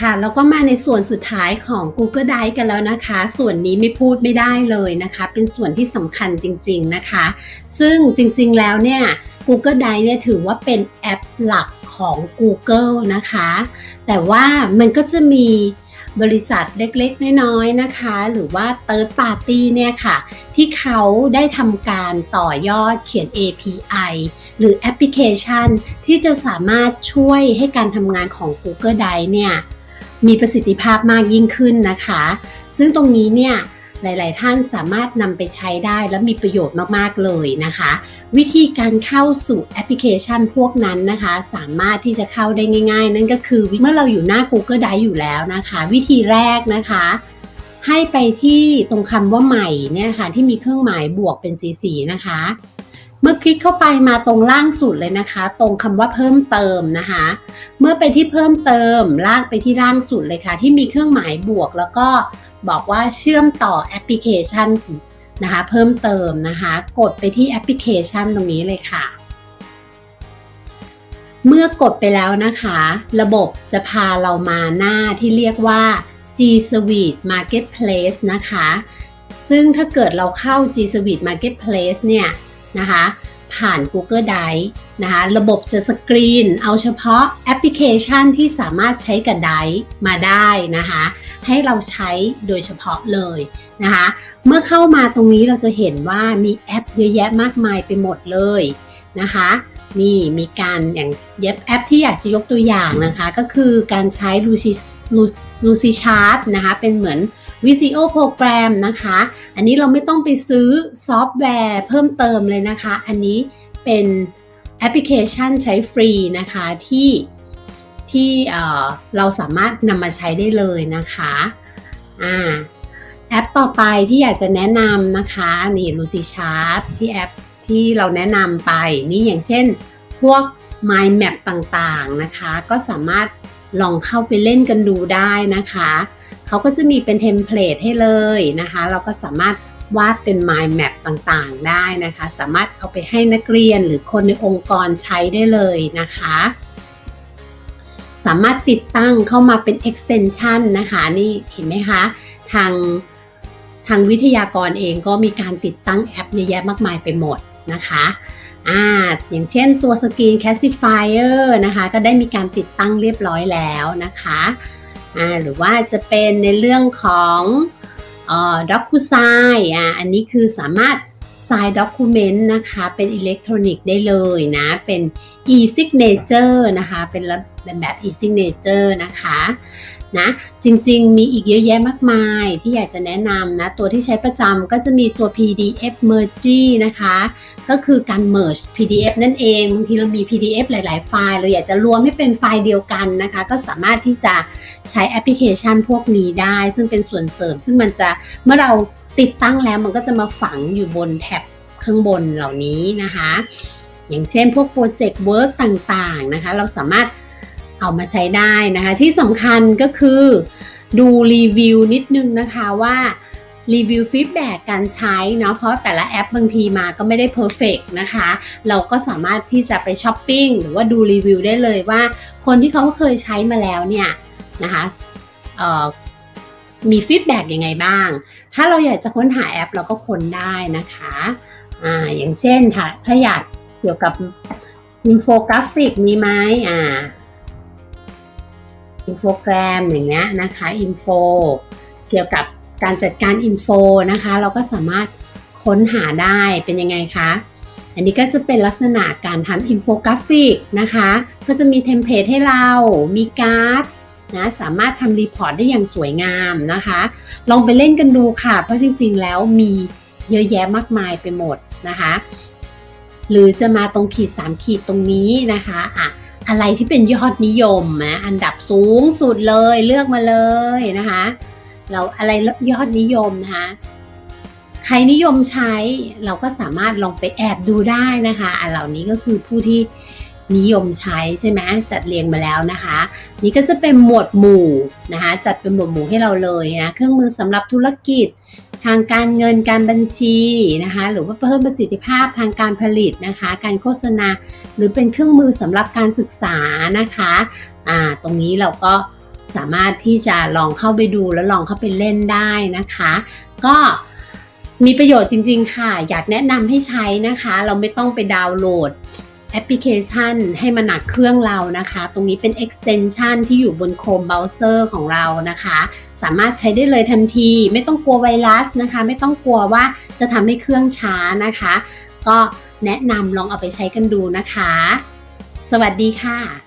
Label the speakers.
Speaker 1: ค่ะแล้วก็มาในส่วนสุดท้ายของ Google Drive กันแล้วนะคะ ส่วนนี้ไม่พูดไม่ได้เลยนะคะ เป็นส่วนที่สำคัญจริง ๆนะคะ ซึ่งจริงๆแล้วเนี่ย Google Drive เนี่ยถือว่าเป็นแอปหลักของ Google นะคะ แต่ว่ามันก็จะมีบริษัทเล็กๆ น้อยๆ นะคะ หรือว่า Third Party เนี่ยค่ะ ที่เขาได้ทำการต่อยอดเขียน API หรือแอปพลิเคชัน ที่จะสามารถช่วยให้การทำงานของ Google Drive เนี่ย มีประสิทธิภาพมากยิ่งขึ้นนะคะ ซึ่งตรงนี้เนี่ยหลาย ๆ ท่านสามารถนำไปใช้ได้และมีประโยชน์มาก ๆ เลยนะคะ วิธีการเข้าสู่แอปพลิเคชันพวกนั้นนะคะ สามารถที่จะเข้าได้ง่าย ๆ นั่นก็คือเมื่อเราอยู่หน้า Google Drive อยู่แล้วนะคะ วิธีแรกนะคะ ให้ไปที่ตรงคำว่าใหม่เนี่ยค่ะที่มีเครื่องหมายบวกเป็นสีๆนะคะ เมื่อคลิกเข้าไปมาตรงล่างสุดเลยนะคะ ตรงคำว่าเพิ่มเติมนะคะ เมื่อไปที่เพิ่มเติมลากไปที่ล่างสุดเลยค่ะ ที่มีเครื่องหมายบวก แล้วก็บอกว่าเชื่อมต่อแอปพลิเคชันนะคะ เพิ่มเติมนะคะ กดไปที่แอปพลิเคชันตรงนี้เลยค่ะ เมื่อกดไปแล้วนะคะ ระบบจะพาเรามาหน้าที่เรียกว่า G Suite Marketplace นะคะ ซึ่งถ้าเกิดเราเข้า G Suite Marketplace เนี่ย นะคะ ผ่าน Google Drive นะคะ ระบบจะสกรีน เอาเฉพาะแอปพลิเคชันที่สามารถใช้กับ Drive มาได้นะคะ ให้เราใช้โดยเฉพาะเลยนะคะ เมื่อเข้ามาตรงนี้เราจะเห็นว่ามีแอปเยอะแยะมากมายไปหมดเลยนะคะนี่มีการอย่างเย็บแอปที่อยากจะยกตัวอย่างนะคะ ก็คือการใช้ Lucy Lucy Chart นะคะ เป็นเหมือน VCO โปรแกรมนะคะ อันนี้เราไม่ต้องไปซื้อซอฟต์แวร์เพิ่มเติมเลยนะคะ อันนี้เป็นแอปพลิเคชันใช้ฟรีนะคะที่ที่เราสามารถนำมาใช้ได้เลยนะคะอ่าแอปต่อไปที่อยากจะแนะนำนะคะ นี่ Lucy Chart ที่แอปที่เราแนะนำไป นี่อย่างเช่น พวก Mind Map ต่างๆนะคะ ก็สามารถลองเข้าไปเล่นกันดูได้นะคะ เขาก็จะมีเป็นเทมเพลตให้เลยนะคะ เราก็สามารถวาดเป็น mind map ต่างๆ ได้นะคะ สามารถเอาไปให้นักเรียนหรือคนในองค์กรใช้ได้เลยนะคะ สามารถติดตั้งเข้ามาเป็น extension นะคะ นี่เห็นไหมคะ ทางทางวิทยากรเองก็มีการติดตั้งแอปเยอะแยะมากมายไปหมดนะคะอ่าอย่างเช่นตัว Screen Classifier นะคะ ก็ได้มีการติดตั้งเรียบร้อยแล้วนะคะ อ่าหรือว่าจะเป็นในเรื่องของด็อกคูไซอะอันนี้คือสามารถไซด็อกคูเมนต์นะคะ เป็นอิเล็กทรอนิกส์ได้เลยนะ เป็น e-signature นะคะ เป็นแบบแบบ e-signature นะคะ นะจริงๆ มีอีกเยอะแยะมากมายที่อยากจะแนะนำนะตัวที่ใช้ประจำก็จะมีตัว PDF Merge นะคะ ก็คือการ merge PDF นั่นเองบางทีเรามี PDF หลาย ๆ ไฟล์ เราอยากจะรวมให้เป็นไฟล์เดียวกันนะคะ ก็สามารถที่จะใช้แอปพลิเคชันพวกนี้ได้ ซึ่งเป็นส่วนเสริม ซึ่งมันจะเมื่อเราติดตั้งแล้วมันก็จะมาฝังอยู่บนแท็บข้างบนเหล่านี้นะคะ อย่างเช่นพวกโปรเจกต์เวิร์กต่างๆนะคะ เราสามารถ เอามาใช้ได้นะคะ ที่สำคัญก็คือดูรีวิวนิดนึงนะคะว่ารีวิวฟีดแบ็กการใช้เนาะเพราะแต่ละแอปบางทีมาก็ไม่ได้เพอร์เฟกนะคะ เราก็สามารถที่จะไปช้อปปิ้งหรือว่าดูรีวิวได้เลยว่า คนที่เขาเคยใช้มาแล้วเนี่ยนะคะมีฟีดแบ็กยังไงบ้าง ถ้าเราอยากจะค้นหาแอปเราก็ค้นได้นะคะอ่าอย่างเช่นถ้าถ้าอยากเกี่ยวกับอินโฟกราฟิกมีไหมอ่า อินโฟแกรมอย่างเงี้ยนะคะอินโฟเกี่ยวกับการจัดการอินโฟนะคะ เราก็สามารถค้นหาได้เป็นยังไงคะอันนี้ก็จะเป็นลักษณะการทำอินโฟกราฟิกนะคะ ก็จะมีเทมเพลตให้เรา มีการ์ดนะสามารถทำรีพอร์ตได้อย่างสวยงามนะคะ ลองไปเล่นกันดูค่ะ เพราะจริงๆ แล้วมีเยอะแยะมากมายไปหมดนะคะ หรือจะมาตรงขีด 3 ขีดตรงนี้นะคะอะ อะไรที่เป็นยอดนิยมนะอันดับสูงสุดเลยเลือกมาเลยนะคะเราอะไรยอดนิยมนะคะใครนิยมใช้เราก็สามารถลองไปแอบดูได้นะคะอันเหล่านี้ก็คือผู้ที่นิยมใช้ใช่ไหมจัดเรียงมาแล้วนะคะ นี่ก็จะเป็นหมวดหมู่นะคะจัดเป็นหมวดหมู่ให้เราเลยนะเครื่องมือสำหรับธุรกิจ ทางการเงินการบัญชีนะคะหรือว่าเพิ่มประสิทธิภาพทางการผลิตนะคะ การโฆษณา หรือเป็นเครื่องมือสำหรับการศึกษานะคะอ่าตรงนี้เราก็สามารถที่จะลองเข้าไปดูแล้วลองเข้าไปเล่นได้นะคะ ก็มีประโยชน์จริง ๆ ค่ะ อยากแนะนำให้ใช้นะคะ เราไม่ต้องไปดาวน์โหลดแอปพลิเคชันให้มาหนักเครื่องเรานะคะ ตรงนี้เป็น extension ที่อยู่บน Chrome browser ของเรานะคะ สามารถใช้ได้เลยทันที ไม่ต้องกลัวไวรัสนะคะ ไม่ต้องกลัวว่าจะทำให้เครื่องช้านะคะ ก็แนะนำลองเอาไปใช้กันดูนะคะ สวัสดีค่ะ